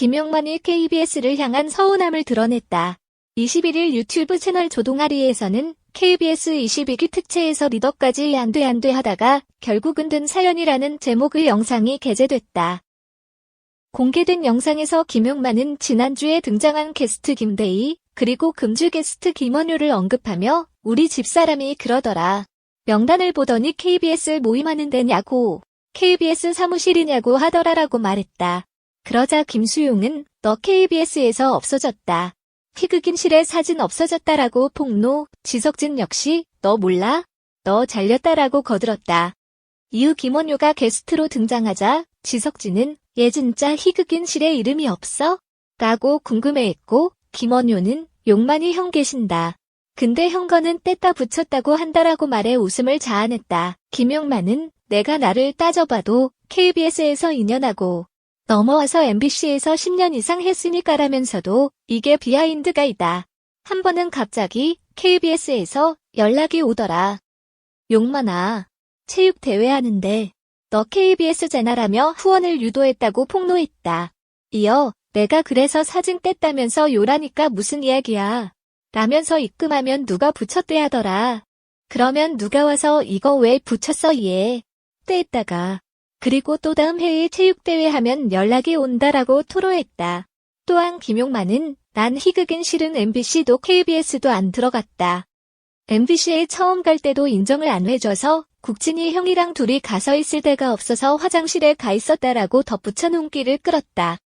김용만이 KBS를 향한 서운함을 드러냈다. 21일 유튜브 채널 조동아리에서는 KBS 22기 특채에서 리더까지 안돼 안돼 하다가 결국은 든 사연이라는 제목의 영상이 게재됐다. 공개된 영상에서 김용만은 지난주에 등장한 게스트 김대희, 그리고 금주 게스트 김원효를 언급하며 우리 집사람이 그러더라. 명단을 보더니 KBS 모임하는 데냐고, KBS 사무실이냐고 하더라라고 말했다. 그러자 김수용은 너 KBS에서 없어졌다. 희극인실에 사진 없어졌다라고 폭로, 지석진 역시 너 몰라? 너 잘렸다라고 거들었다. 이후 김원효가 게스트로 등장하자 지석진은 얘 진짜 희극인실에 이름이 없어? 라고 궁금해했고 김원효는 용만이 형 계신다. 근데 형 거는 뗐다 붙였다고 한다라고 말해 웃음을 자아냈다. 김용만은 내가 나를 따져봐도 KBS에서 2년하고 넘어와서 MBC에서 10년 이상 했으니까라면서도 이게 비하인드가 있다. 한 번은 갑자기 KBS에서 연락이 오더라. 용만아, 체육대회 하는데 너 KBS잖아라며 후원을 유도했다고 폭로했다. 이어 내가 그래서 사진 뗐다면서 요라니까 무슨 이야기야. 라면서 입금하면 누가 붙였대 하더라. 그러면 누가 와서 이거 왜 붙였어 얘. 떼했다가 그리고 또 다음 해에 체육대회 하면 연락이 온다라고 토로했다. 또한 김용만은 난 희극인 실은 MBC도 KBS도 안 들어갔다. MBC에 처음 갈 때도 인정을 안 해줘서 국진이 형이랑 둘이 가서 있을 데가 없어서 화장실에 가 있었다라고 덧붙여 눈길을 끌었다.